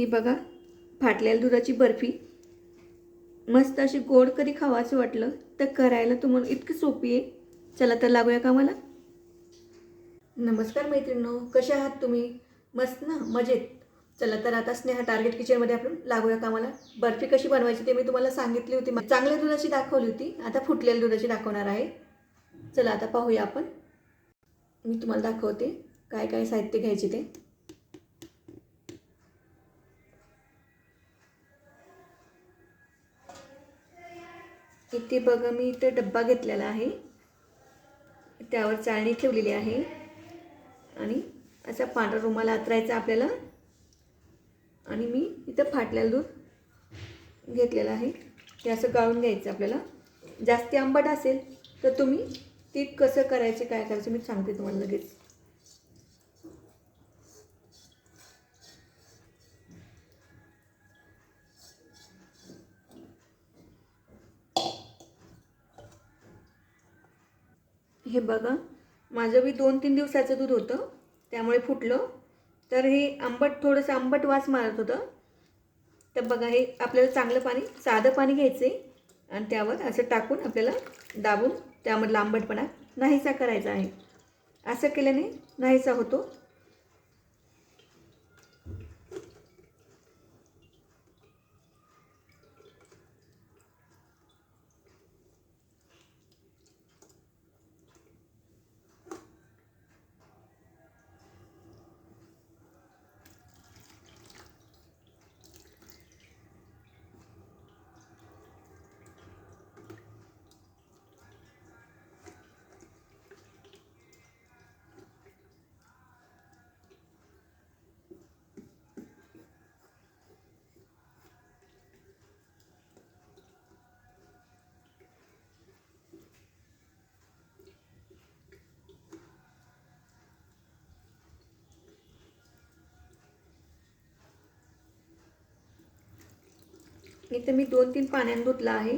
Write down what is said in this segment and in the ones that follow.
ही बघा फाटलेल्या दुधाची बर्फी. मस्त अशी गोड कधी खावाचं वाटलं तर करायला तुम्हाला इतकी सोपी आहे. चला तर लागूया का मला नमस्कार मैत्रिणींनो कशा आहात तुम्ही? मस्त ना? मजेत. चला तर आता स्नेहा टार्गेट किचनमध्ये आपण लागूया का मला बर्फी कशी बनवायची ते मी तुम्हाला सांगितली होती. चांगल्या दुधाची दाखवली होती. आता फुटलेल्या दुधाची दाखवणार आहे. चला आता पाहूया आपण. मी तुम्हाला दाखवते काय काय साहित्य घ्यायचे ते. इथे बघा मी इथे डब्बा घेतलेला आहे. त्यावर चाळणी ठेवलेली आहे. आणि असा पांढरा रुमाल आतरायचा आपल्याला. आणि मी इथं फाटलेलं दूध घेतलेलं आहे. ते असं गाळून घ्यायचं आपल्याला. जास्ती आंबट असेल तर तुम्ही ते कसं करायचे काय करायचं मी सांगते तुम्हाला लगेच. हे बघा. माझं बी दोन तीन दिवसाचं दूध होतं. त्यामुळे फुटलं. तर हे आंबट थोडंसं आंबट वास मारत होतं. तर बघा हे आपल्याला चांगलं पाणी साधं पाणी घ्यायचं आहे आणि त्यावर असं टाकून आपल्याला दाबून त्यामधला आंबटपणा नाहीसा करायचा आहे. असं केल्याने नाहीसा होतो. इथं मी दोन तीन पाण्याने धुतला आहे.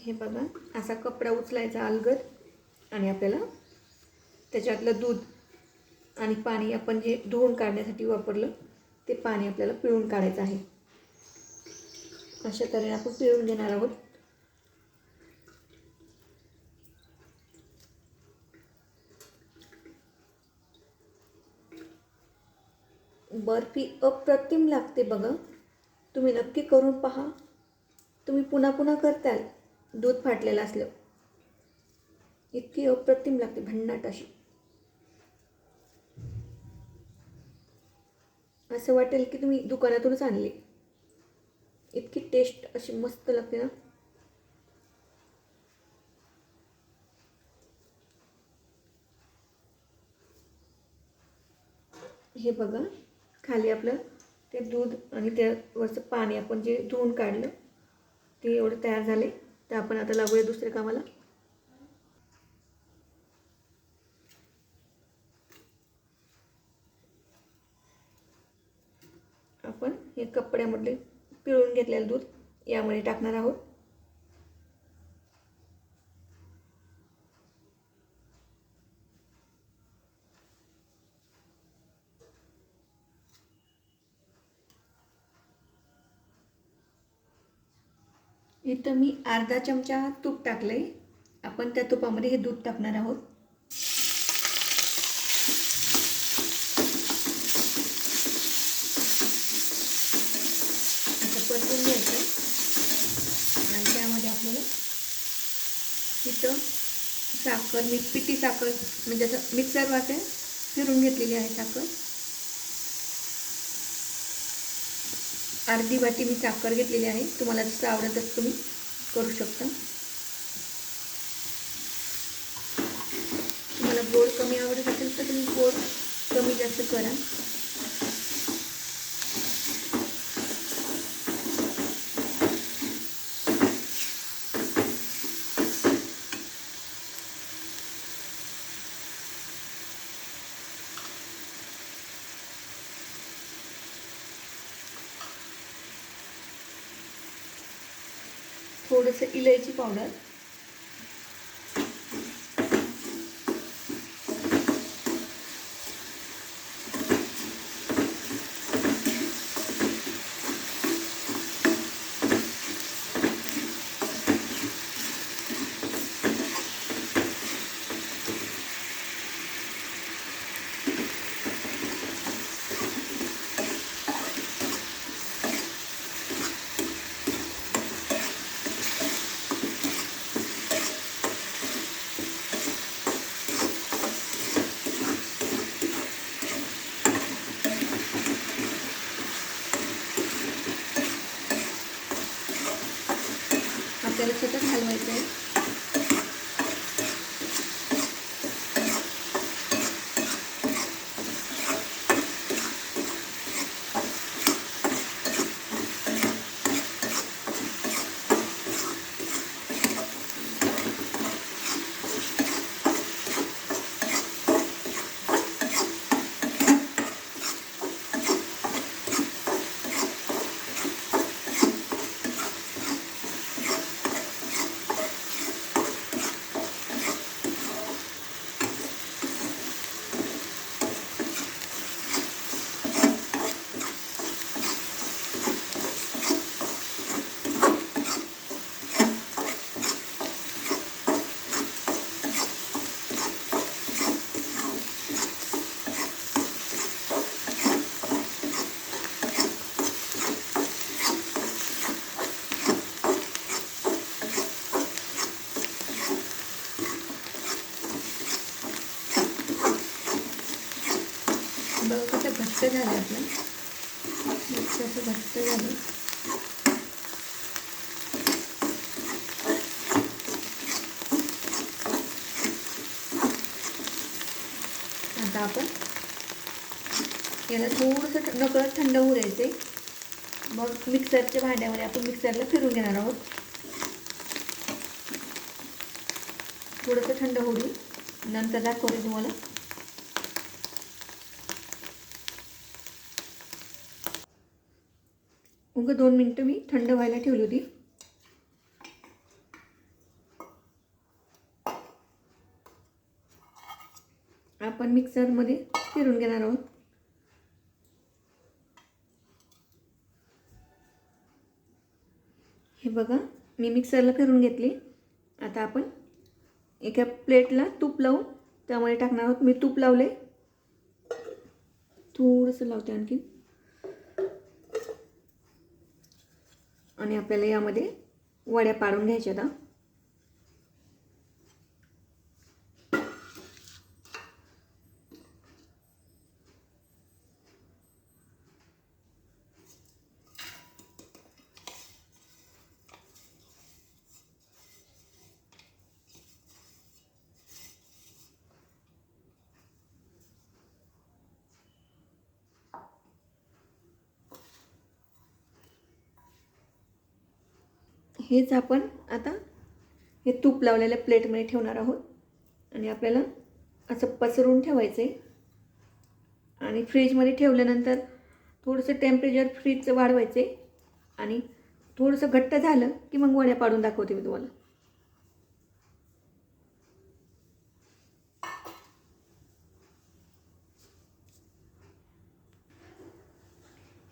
हे बघा असा कपडा उचलायचा अलगद आणि आपल्याला त्याच्यातलं दूध आणि पाणी आपण जे धुवून काढण्यासाठी वापरलं ते पाणी आपल्याला पिळून काढायचं आहे. अशा तऱ्हेने आपण पिळून घेणार आहोत. बर्फी अप्रतिम लागते बघा. तुम्ही नक्की करून पहा. तुम्ही पुन्हा पुन्हा करताल. दूध फाटलेलं असलं. इतकी अप्रतिम लागते भन्नाट अशी. असं वाटेल की तुम्ही दुकानातूनच आणली. इतकी टेस्ट अशी मस्त लागते ना. हे बघा खाली आपलं ते दूध आणि त्यावरचं पाणी आपण जे धुवून काढलं ते एवढं तयार झाले. तर आपण आता लागूया दुसऱ्या कामाला. आपण हे कपड्यामधले पिळून घेतलेलं दूध यामध्ये टाकणार आहोत. इथं मी अर्धा चमचा तूप टाकलं आहे आपण त्या तुपामध्ये हे दूध टाकणार आहोत. आता परतून घ्यायचं. आणि त्यामध्ये आपल्याला तिथं साखर मी पिठी साखर म्हणजे असं मिक्सर वाटे फिरून घेतलेली आहे साखर. अर्धी वाटी मी साखर घेतलेली आहे. तुम्हाला जसं आवडत तसं तुम्ही करू शकता. तुम्हाला गोड कमी आवडत असेल तर तुम्ही गोड कमी जास्त करा. थोडंसं इलायची पावडर. आपल्याला सतत हलवायचं आहे बघा कसं घट्ट झालं आपलं. मस्त असं घट्ट झालं. आता आपण याला थोडंसं नकळत थंड होऊ द्यायचे मग मिक्सरच्या भांड्यामध्ये आपण मिक्सरला फिरून घेणार आहोत. थोडंसं थंड होऊ नंतर दाखवते तुम्हाला. उगं दोन मिनटं मी थंड व्हायला ठेवली होती. आपण मिक्सरमध्ये फिरून घेणार आहोत. हे बघा मी मिक्सरला फिरून घेतली. आता आपण एका प्लेटला तूप लावून त्यामध्ये टाकणार आहोत. मी तूप लावले थोडंसं लावते आणखी आणि आपल्याला यामध्ये वड्या पाडून घ्यायच्या आता हेच आपण आता हे तूप लावलेल्या प्लेटमध्ये ठेवणार आहोत. आणि आपल्याला असं पसरून ठेवायचं आहे आणि फ्रीजमध्ये ठेवल्यानंतर थोडंसं टेम्परेचर फ्रीजचं वाढवायचं आहे आणि थोडंसं घट्ट झालं की मग वड्या पाडून दाखवते मी तुम्हाला.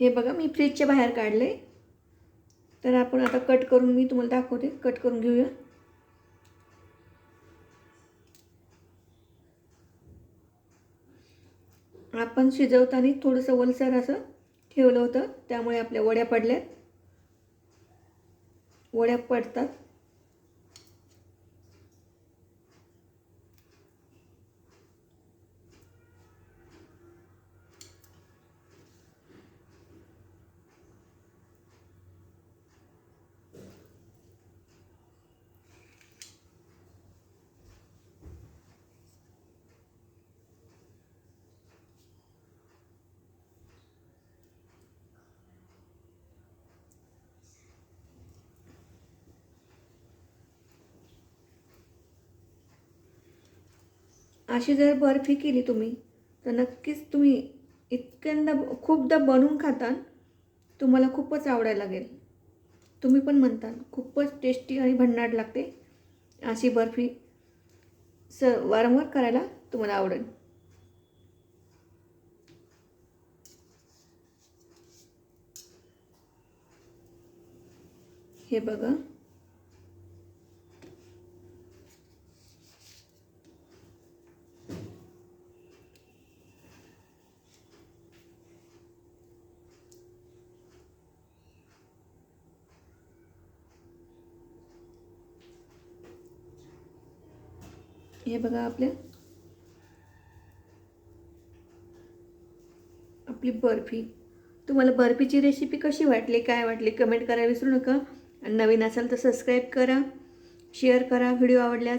हे बघा मी फ्रीजच्या बाहेर काढले तर आपण आता कट करून मी तुम्हाला दाखवते. कट करून घेऊया. आपण शिजवताना थोडंसं वलसर असं ठेवलं होतं. त्यामुळे आपल्या वड्या पडल्यात. वड्या पडतात. अशी जर बर्फी केली तुम्ही तर नक्कीच तुम्ही इतक्यांदा खूपदा बनवून खातान तुम्हाला खूपच आवडायला लागेल. तुम्ही पण म्हणता खूपच टेस्टी आणि भन्नाट लागते अशी बर्फी. स वारंवार करायला तुम्हाला आवडेल. हे बघा. हे बघा आपल्या. आपली बर्फी. तुम्हाला बर्फीची रेसिपी कशी वाटली काय वाटली कमेंट करायला विसरू नका. आणि नवीन असाल तर सबस्क्राईब करा शेअर करा व्हिडिओ आवडल्यास.